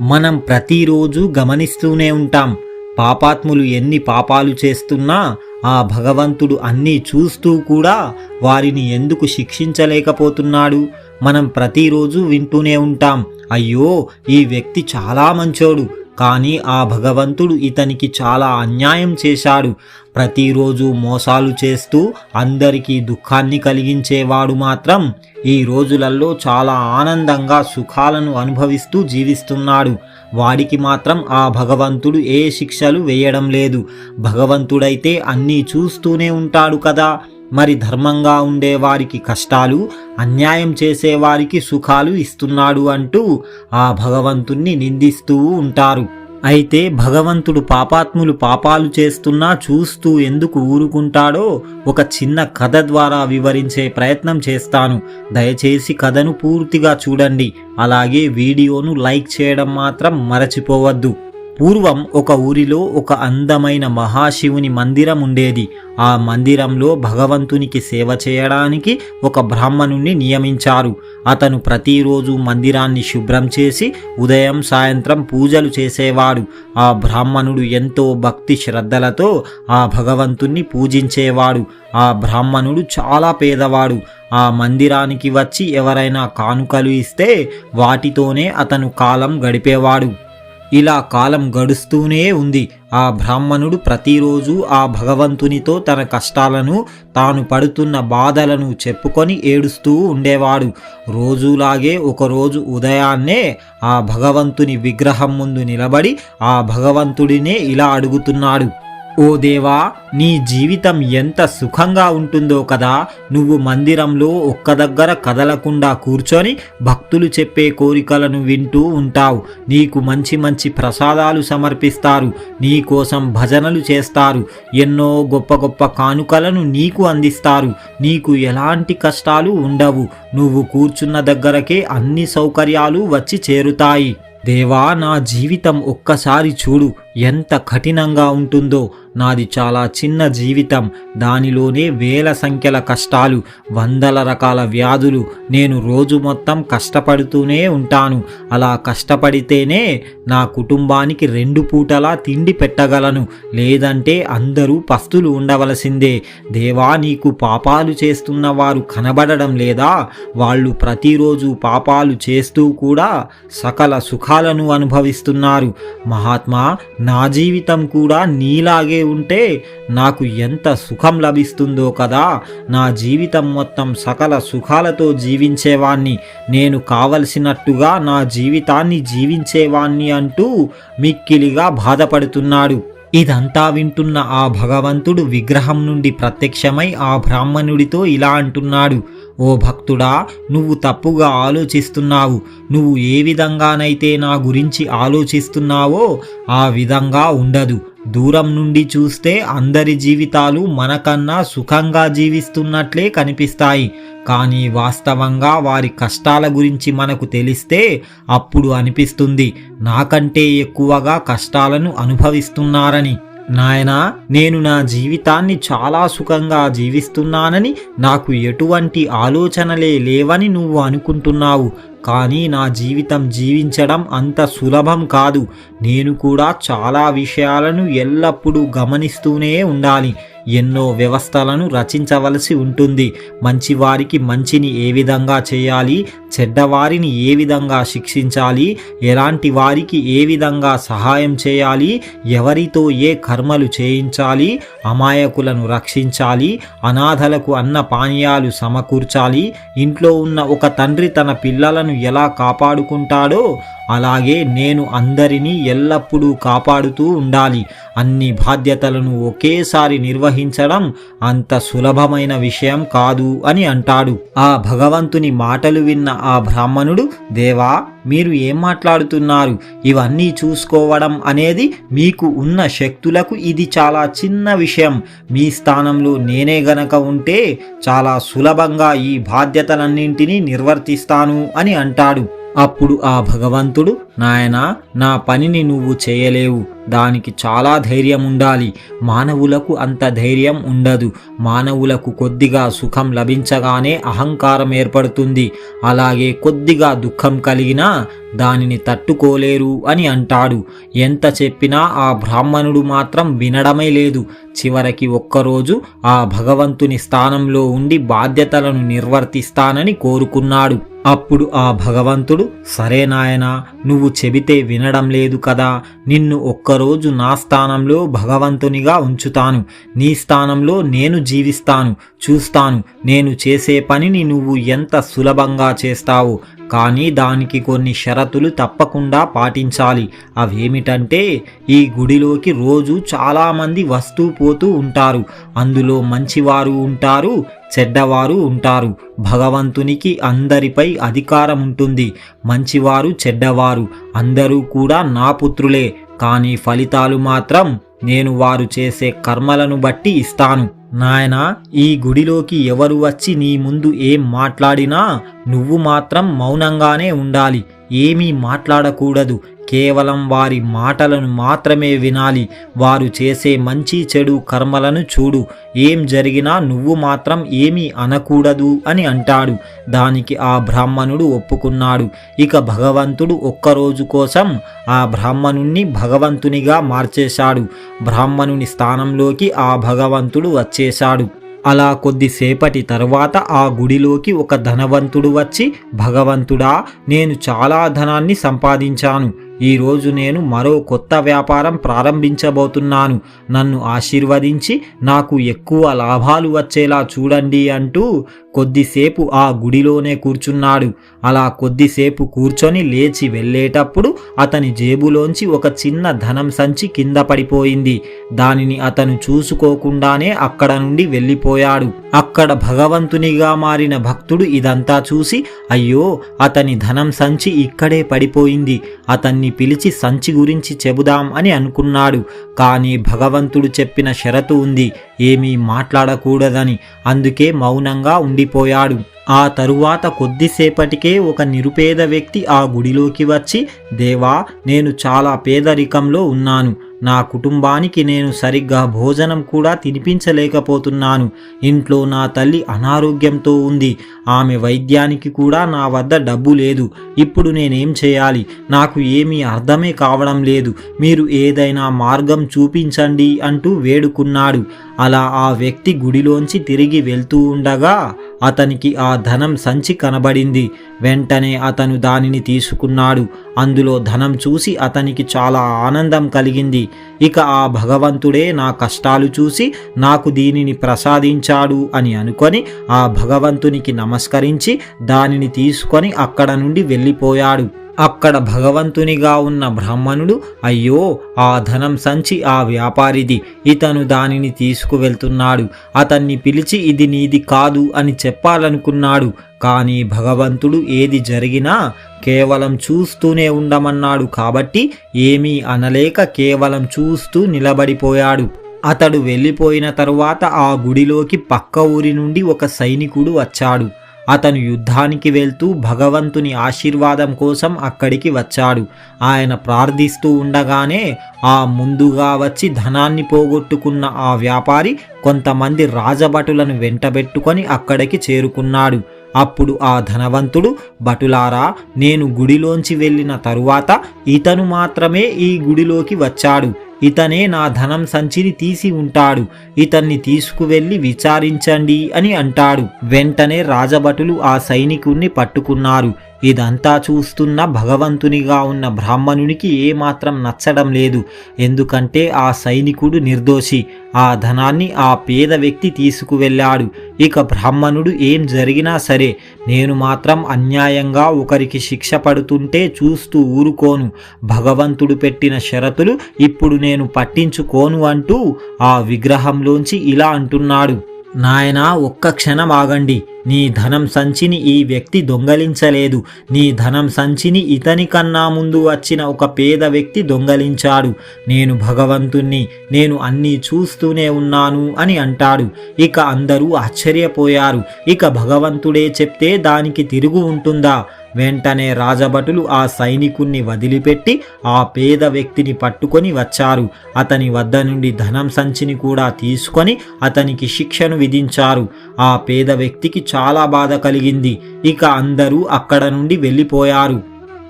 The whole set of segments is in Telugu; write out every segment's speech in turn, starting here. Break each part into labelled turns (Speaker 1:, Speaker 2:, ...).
Speaker 1: మనం ప్రతిరోజు గమనిస్తూనే ఉంటాం. పాపాత్ములు ఎన్ని పాపాలు చేస్తున్నా ఆ భగవంతుడు అన్నీ చూస్తూ కూడా వారిని ఎందుకు శిక్షించలేకపోతున్నాడు? మనం ప్రతిరోజు వింటూనే ఉంటాం. అయ్యో ఈ వ్యక్తి చాలా మంచోడు. కానీ ఆ భగవంతుడు ఇతనికి చాలా అన్యాయం చేశాడు. ప్రతిరోజు మోసాలు చేస్తూ అందరికీ దుఃఖాన్ని కలిగించేవాడు మాత్రం ఈ రోజులలో చాలా ఆనందంగా సుఖాలను అనుభవిస్తూ జీవిస్తున్నాడు. వాడికి మాత్రం ఆ భగవంతుడు ఏ శిక్షలు వేయడం లేదు. భగవంతుడైతే అన్నీ చూస్తూనే ఉంటాడు కదా. మరి ధర్మంగా ఉండేవారికి కష్టాలు అన్యాయం చేసేవారికి సుఖాలు ఇస్తున్నాడు అంటూ ఆ భగవంతుణ్ణి నిందిస్తూ ఉంటారు. అయితే భగవంతుడు పాపాత్ములు పాపాలు చేస్తున్నా చూస్తూ ఎందుకు ఊరుకుంటాడో ఒక చిన్న కథ ద్వారా వివరించే ప్రయత్నం చేస్తాను. దయచేసి కథను పూర్తిగా చూడండి. అలాగే వీడియోను లైక్ చేయడం మాత్రం మరచిపోవద్దు. పూర్వం ఒక ఊరిలో ఒక అందమైన మహాశివుని మందిరం ఉండేది. ఆ మందిరంలో భగవంతునికి సేవ చేయడానికి ఒక బ్రాహ్మణుణ్ణి నియమించారు. అతను ప్రతిరోజు మందిరాన్ని శుభ్రం చేసి ఉదయం సాయంత్రం పూజలు చేసేవాడు. ఆ బ్రాహ్మణుడు ఎంతో భక్తి శ్రద్ధలతో ఆ భగవంతుణ్ణి పూజించేవాడు. ఆ బ్రాహ్మణుడు చాలా పేదవాడు. ఆ మందిరానికి వచ్చి ఎవరైనా కానుకలు ఇస్తే వాటితోనే అతను కాలం గడిపేవాడు. ఇలా కాలం గడుస్తూనే ఉంది. ఆ బ్రాహ్మణుడు ప్రతిరోజు ఆ భగవంతునితో తన కష్టాలను తాను పడుతున్న బాధలను చెప్పుకొని ఏడుస్తూ ఉండేవాడు. రోజులాగే ఒకరోజు ఉదయాన్నే ఆ భగవంతుని విగ్రహం ముందు నిలబడి ఆ భగవంతుడినే ఇలా అడుగుతున్నాడు. ఓ దేవా నీ జీవితం ఎంత సుఖంగా ఉంటుందో కదా. నువ్వు మందిరంలో ఒక్క దగ్గర కదలకుండా కూర్చొని భక్తులు చెప్పే కోరికలను వింటూ ఉంటావు. నీకు మంచి మంచి ప్రసాదాలు సమర్పిస్తారు. నీ కోసం భజనలు చేస్తారు. ఎన్నో గొప్ప గొప్ప కానుకలను నీకు అందిస్తారు. నీకు ఎలాంటి కష్టాలు ఉండవు. నువ్వు కూర్చున్న దగ్గరకే అన్ని సౌకర్యాలు వచ్చి చేరుతాయి. దేవా నా జీవితం ఒక్కసారి చూడు. ఎంత కఠినంగా ఉంటుందో. నాది చాలా చిన్న జీవితం. దానిలోనే వేల సంఖ్యల కష్టాలు వందల రకాల వ్యాధులు. నేను రోజు మొత్తం కష్టపడుతూనే ఉంటాను. అలా కష్టపడితేనే నా కుటుంబానికి రెండు పూటలా తిండి పెట్టగలను. లేదంటే అందరూ పస్తులు ఉండవలసిందే. దేవా నీకు పాపాలు చేస్తున్న వారు కనబడడం లేదా? వాళ్ళు ప్రతిరోజు పాపాలు చేస్తూ కూడా సకల సుఖాలను అనుభవిస్తున్నారు. మహాత్మా నా జీవితం కూడా నీలాగే ఉంటే నాకు ఎంత సుఖం లభిస్తుందో కదా. నా జీవితం మొత్తం సకల సుఖాలతో జీవించేవాణ్ణి. నేను కావలసినట్టుగా నా జీవితాన్ని జీవించేవాణ్ణి అంటూ మిక్కిలిగా బాధపడుతున్నాడు. ఇదంతా వింటున్న ఆ భగవంతుడు విగ్రహం నుండి ప్రత్యక్షమై ఆ బ్రాహ్మణుడితో ఇలా అంటున్నాడు. ఓ భక్తుడా నువ్వు తప్పుగా ఆలోచిస్తున్నావు. నువ్వు ఏ విధంగానైతే నా గురించి ఆలోచిస్తున్నావో ఆ విధంగా ఉండదు. దూరం నుండి చూస్తే అందరి జీవితాలు మనకన్నా సుఖంగా జీవిస్తున్నట్లే కనిపిస్తాయి. కానీ వాస్తవంగా వారి కష్టాల గురించి మనకు తెలిస్తే అప్పుడు అనిపిస్తుంది నాకంటే ఎక్కువగా కష్టాలను అనుభవిస్తున్నారని. నాయనా నేను నా జీవితాన్ని చాలా సుఖంగా జీవిస్తున్నానని నాకు ఎటువంటి ఆలోచనలే లేవని నువ్వు అనుకుంటున్నావు. కానీ నా జీవితం జీవించడం అంత సులభం కాదు. నేను కూడా చాలా విషయాలను ఎల్లప్పుడూ గమనిస్తూనే ఉండాలి. ఎన్నో వ్యవస్థలను రచించవలసి ఉంటుంది. మంచివారికి మంచిని ఏ విధంగా చేయాలి? చెడ్డవారిని ఏ విధంగా శిక్షించాలి? ఎలాంటి వారికి ఏ విధంగా సహాయం చేయాలి? ఎవరితో ఏ కర్మలు చేయించాలి? అమాయకులను రక్షించాలి? అనాథలకు అన్న పానీయాలు సమకూర్చాలి? ఇంట్లో ఉన్న ఒక తండ్రి తన పిల్లలను ఎలా కాపాడుకుంటాడో అలాగే నేను అందరినీ ఎల్లప్పుడూ కాపాడుతూ ఉండాలి. అన్ని బాధ్యతలను ఒకేసారి నిర్వహించడం అంత సులభమైన విషయం కాదు అని అంటాడు. ఆ భగవంతుని మాటలు విన్న ఆ బ్రాహ్మణుడు దేవా మీరు ఏం మాట్లాడుతున్నారు? ఇవన్నీ చూసుకోవడం అనేది మీకు ఉన్న శక్తులకు ఇది చాలా చిన్న విషయం. మీ స్థానంలో నేనే గనక ఉంటే చాలా సులభంగా ఈ బాధ్యతలన్నింటినీ నిర్వర్తిస్తాను అని అంటాడు. అప్పుడు ఆ భగవంతుడు నాయనా నా పనిని నువ్వు చేయలేవు. దానికి చాలా ధైర్యం ఉండాలి. మానవులకు అంత ధైర్యం ఉండదు. మానవులకు కొద్దిగా సుఖం లభించగానే అహంకారం ఏర్పడుతుంది. అలాగే కొద్దిగా దుఃఖం కలిగినా దానిని తట్టుకోలేరు అని అంటాడు. ఎంత చెప్పినా ఆ బ్రాహ్మణుడు మాత్రం వినడమే లేదు. చివరికి ఒక్కరోజు ఆ భగవంతుని స్థానంలో ఉండి బాధ్యతలను నిర్వర్తిస్తానని కోరుకున్నాడు. అప్పుడు ఆ భగవంతుడు సరే నాయనా నువ్వు చెబితే వినడం లేదు కదా. నిన్ను ఒకరోజు నా స్థానంలో భగవంతునిగా ఉంచుతాను. నీ స్థానంలో నేను జీవిస్తాను. చూస్తాను నేను చేసే పనిని నువ్వు ఎంత సులభంగా చేస్తావో. కానీ దానికి కొన్ని షరతులు తప్పకుండా పాటించాలి. అవేమిటంటే ఈ గుడిలోకి రోజు చాలామంది వస్తూ పోతూ ఉంటారు. అందులో మంచివారు ఉంటారు చెడ్డవారు ఉంటారు. భగవంతునికి అందరిపై అధికారం ఉంటుంది మంచివారు చెడ్డవారు అందరూ కూడా నా పుత్రులే. కానీ ఫలితాలు మాత్రం నేను వారు చేసే కర్మలను బట్టి ఇస్తాను. నాయనా ఈ గుడిలోకి ఎవరు వచ్చి నీ ముందు ఏం మాట్లాడినా నువ్వు మాత్రం మౌనంగానే ఉండాలి. ఏమీ మాట్లాడకూడదు. కేవలం వారి మాటలను మాత్రమే వినాలి. వారు చేసే మంచి చెడు కర్మలను చూడు. ఏం జరిగినా నువ్వు మాత్రం ఏమీ అనకూడదు అని అంటాడు. దానికి ఆ బ్రాహ్మణుడు ఒప్పుకున్నాడు. ఇక భగవంతుడు ఒక్కరోజు కోసం ఆ బ్రాహ్మణుణ్ణి భగవంతునిగా మార్చేశాడు. బ్రాహ్మణుని స్థానంలోకి ఆ భగవంతుడు వచ్చేశాడు. అలా కొద్దిసేపటి తర్వాత ఆ గుడిలోకి ఒక ధనవంతుడు వచ్చి భగవంతుడా నేను చాలా ధనాన్ని సంపాదించాను. ఈరోజు నేను మరో కొత్త వ్యాపారం ప్రారంభించబోతున్నాను. నన్ను ఆశీర్వదించి నాకు ఎక్కువ లాభాలు వచ్చేలా చూడండి అంటూ కొద్దిసేపు ఆ గుడిలోనే కూర్చున్నాడు. అలా కొద్దిసేపు కూర్చొని లేచి వెళ్ళేటప్పుడు అతని జేబులోంచి ఒక చిన్న ధనం సంచి కింద పడిపోయింది. దానిని అతను చూసుకోకుండానే అక్కడ నుండి వెళ్ళిపోయాడు. అక్కడ భగవంతునిగా మారిన భక్తుడు ఇదంతా చూసి అయ్యో అతని ధనం సంచి ఇక్కడే పడిపోయింది. అతన్ని పిలిచి సంచి గురించి చెబుదాం అని అనుకున్నాడు. కానీ భగవంతుడు చెప్పిన షరతు ఉంది. ఏమీ మాట్లాడకూడదని. అందుకే మౌనంగా ఉండిపోయాడు. ఆ తరువాత కొద్దిసేపటికే ఒక నిరుపేద వ్యక్తి ఆ గుడిలోకి వచ్చి దేవా నేను చాలా పేదరికంలో ఉన్నాను. నా కుటుంబానికి నేను సరిగ్గా భోజనం కూడా తినిపించలేకపోతున్నాను. ఇంట్లో నా తల్లి అనారోగ్యంతో ఉంది. ఆమె వైద్యానికి కూడా నా వద్ద డబ్బు లేదు. ఇప్పుడు నేనేం చేయాలి? నాకు ఏమీ అర్థమే కావడం లేదు. మీరు ఏదైనా మార్గం చూపించండి అంటూ వేడుకున్నాడు. అలా ఆ వ్యక్తి గుడిలోంచి తిరిగి వెళ్తూ ఉండగా అతనికి ఆ ధనం సంచి కనబడింది. వెంటనే అతను దానిని తీసుకున్నాడు. అందులో ధనం చూసి అతనికి చాలా ఆనందం కలిగింది. ఇక ఆ భగవంతుడే నా కష్టాలు చూసి నాకు దీనిని ప్రసాదించాడు అని అనుకొని ఆ భగవంతునికి నమస్కరించి దానిని తీసుకొని అక్కడ నుండి వెళ్ళిపోయాడు. అక్కడ భగవంతునిగా ఉన్న బ్రాహ్మణుడు అయ్యో ఆ ధనం సంచి ఆ వ్యాపారిది. ఇతను దానిని తీసుకువెళ్తున్నాడు. అతన్ని పిలిచి ఇది నీది కాదు అని చెప్పాలనుకున్నాడు. కానీ భగవంతుడు ఏది జరిగినా కేవలం చూస్తూనే ఉండమన్నాడు కాబట్టి ఏమీ అనలేక కేవలం చూస్తూ నిలబడిపోయాడు. అతడు వెళ్ళిపోయిన తరువాత ఆ గుడిలోకి పక్క ఊరి నుండి ఒక సైనికుడు వచ్చాడు. అతను యుద్ధానికి వెళ్తూ భగవంతుని ఆశీర్వాదం కోసం అక్కడికి వచ్చాడు. ఆయన ప్రార్థిస్తూ ఉండగానే ఆ ముందుగా వచ్చి ధనాన్ని పోగొట్టుకున్న ఆ వ్యాపారి కొంతమంది రాజభటులను వెంటబెట్టుకొని అక్కడికి చేరుకున్నాడు. అప్పుడు ఆ ధనవంతుడు భటులారా నేను గుడిలోంచి వెళ్ళిన తరువాత ఇతను మాత్రమే ఈ గుడిలోకి వచ్చాడు. ఇతనే నా ధనం సంచిని తీసి ఉంటాడు ఇతన్ని తీసుకువెళ్ళి విచారించండి అని అంటాడు. వెంటనే రాజభటులు ఆ సైనికుణ్ణి పట్టుకున్నారు. ఇదంతా చూస్తున్న భగవంతునిగా ఉన్న బ్రాహ్మణునికి ఏమాత్రం నచ్చడం లేదు. ఎందుకంటే ఆ సైనికుడు నిర్దోషి. ఆ ధనాన్ని ఆ పేద వ్యక్తి తీసుకువెళ్ళాడు. ఇక బ్రాహ్మణుడు ఏం జరిగినా సరే నేను మాత్రం అన్యాయంగా ఒకరికి శిక్ష పడుతుంటే చూస్తూ ఊరుకోను. భగవంతుడు పెట్టిన షరతులు ఇప్పుడు నేను నేను పట్టించుకోను అంటూ ఆ విగ్రహంలోంచి ఇలా అంటున్నాడు. నాయనా ఒక్క క్షణం ఆగండి. నీ ధనం సంచిని ఈ వ్యక్తి దొంగలించలేదు. నీ ధనం సంచిని ఇతని కన్నా ముందు వచ్చిన ఒక పేద వ్యక్తి దొంగలించాడు. నేను భగవంతుణ్ణి నేను అన్నీ చూస్తూనే ఉన్నాను అని అంటాడు. ఇక అందరూ ఆశ్చర్యపోయారు. ఇక భగవంతుడే చెప్తే దానికి తిరుగు ఉంటుందా? వెంటనే రాజభటులు ఆ సైనికుణ్ణి వదిలిపెట్టి ఆ పేద వ్యక్తిని పట్టుకొని వచ్చారు. అతని వద్ద నుండి ధనం సంచిని కూడా తీసుకొని అతనికి శిక్షను విధించారు. ఆ పేద వ్యక్తికి చాలా బాధ కలిగింది. ఇక అందరూ అక్కడ నుండి వెళ్ళిపోయారు.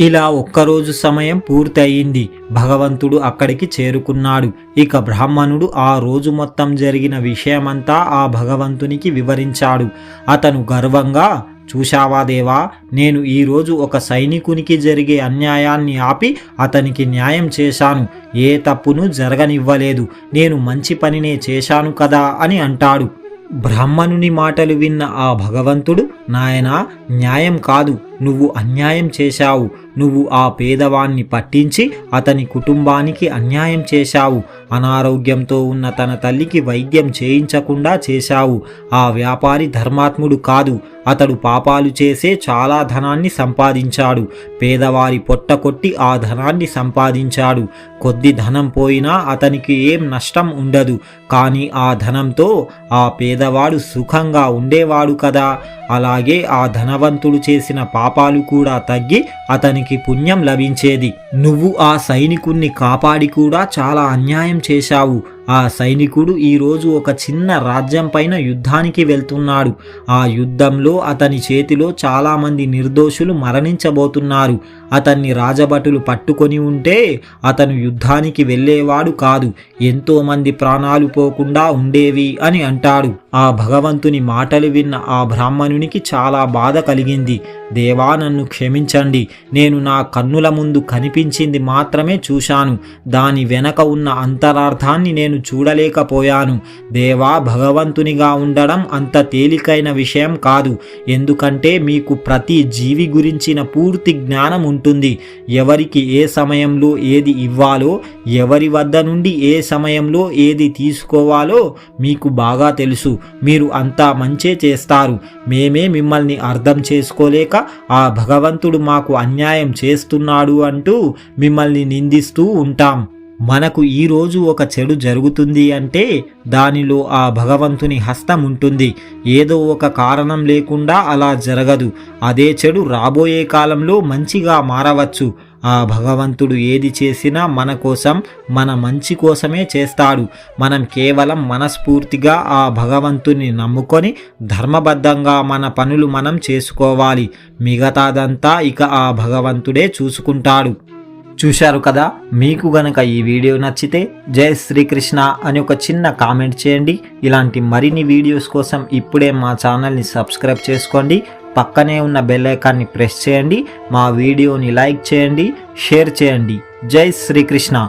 Speaker 1: ఇలా ఒక్కరోజు సమయం పూర్తయింది. భగవంతుడు అక్కడికి చేరుకున్నాడు. ఇక బ్రాహ్మణుడు ఆ రోజు మొత్తం జరిగిన విషయమంతా ఆ భగవంతునికి వివరించాడు. అతను గర్వంగా చూశావా దేవా? నేను ఈరోజు ఒక సైనికునికి జరిగే అన్యాయాన్ని ఆపి అతనికి న్యాయం చేశాను. ఏ తప్పును జరగనివ్వలేదు. నేను మంచి పనినే చేశాను కదా అని అంటాడు. బ్రాహ్మణుని మాటలు విన్న ఆ భగవంతుడు నాయనా న్యాయం కాదు. నువ్వు అన్యాయం చేశావు. నువ్వు ఆ పేదవాణ్ణి పట్టించి అతని కుటుంబానికి అన్యాయం చేశావు. అనారోగ్యంతో ఉన్న తన తల్లికి వైద్యం చేయించకుండా చేశావు. ఆ వ్యాపారి ధర్మాత్ముడు కాదు. అతడు పాపాలు చేసే చాలా ధనాన్ని సంపాదించాడు. పేదవారి పొట్ట కొట్టి ఆ ధనాన్ని సంపాదించాడు. కొద్ది ధనం పోయినా అతనికి ఏం నష్టం ఉండదు. కానీ ఆ ధనంతో ఆ పేదవాడు సుఖంగా ఉండేవాడు కదా. అలాగే ఆ ధనవంతుడు చేసిన పాపాలు కూడా తగ్గి అతనికి పుణ్యం లభించేది. నువ్వు ఆ సైనికుణ్ణి కాపాడి కూడా చాలా అన్యాయం చేశావు. ఆ సైనికుడు ఈరోజు ఒక చిన్న రాజ్యం పైన యుద్ధానికి వెళ్తున్నాడు. ఆ యుద్ధంలో అతని చేతిలో చాలామంది నిర్దోషులు మరణించబోతున్నారు. అతన్ని రాజభటులు పట్టుకొని ఉంటే అతను యుద్ధానికి వెళ్ళేవాడు కాదు. ఎంతోమంది ప్రాణాలు పోకుండా ఉండేవి అని అంటాడు. ఆ భగవంతుని మాటలు విన్న ఆ బ్రాహ్మణునికి చాలా బాధ కలిగింది. దేవా నన్ను క్షమించండి. నేను నా కన్నుల ముందు కనిపి కనిపించింది మాత్రమే చూశాను. దాని వెనక ఉన్న అంతరార్థాన్ని నేను చూడలేకపోయాను. దేవా భగవంతునిగా ఉండడం అంత తేలికైన విషయం కాదు. ఎందుకంటే మీకు ప్రతి జీవి గురించిన పూర్తి జ్ఞానం ఉంటుంది. ఎవరికి ఏ సమయంలో ఏది ఇవ్వాలో ఎవరి వద్ద నుండి ఏ సమయంలో ఏది తీసుకోవాలో మీకు బాగా తెలుసు. మీరు అంతా మంచే చేస్తారు. మేమే మిమ్మల్ని అర్థం చేసుకోలేక ఆ భగవంతుడు మాకు అన్యాయం చేస్తున్నాడు అంటూ మిమ్మల్ని నిందిస్తూ ఉంటాం. మనకు ఈరోజు ఒక చెడు జరుగుతుంది అంటే దానిలో ఆ భగవంతుని హస్తం ఉంటుంది. ఏదో ఒక కారణం లేకుండా అలా జరగదు. అదే చెడు రాబోయే కాలంలో మంచిగా మారవచ్చు. ఆ భగవంతుడు ఏది చేసినా మన కోసం మన మంచి కోసమే చేస్తాడు. మనం కేవలం మనస్ఫూర్తిగా ఆ భగవంతుని నమ్ముకొని ధర్మబద్ధంగా మన పనులు మనం చేసుకోవాలి. మిగతాదంతా ఇక ఆ భగవంతుడే చూసుకుంటాడు. చూశారు కదా? మీకు గనక ఈ వీడియో నచ్చితే జై శ్రీకృష్ణ అని ఒక చిన్న కామెంట్ చేయండి. ఇలాంటి మరిన్ని వీడియోస్ కోసం ఇప్పుడే మా ఛానల్ని సబ్స్క్రైబ్ చేసుకోండి. పక్కనే ఉన్న బెల్ ఐకాన్ని ప్రెస్ చేయండి. మా వీడియోని లైక్ చేయండి షేర్ చేయండి. జై శ్రీకృష్ణ.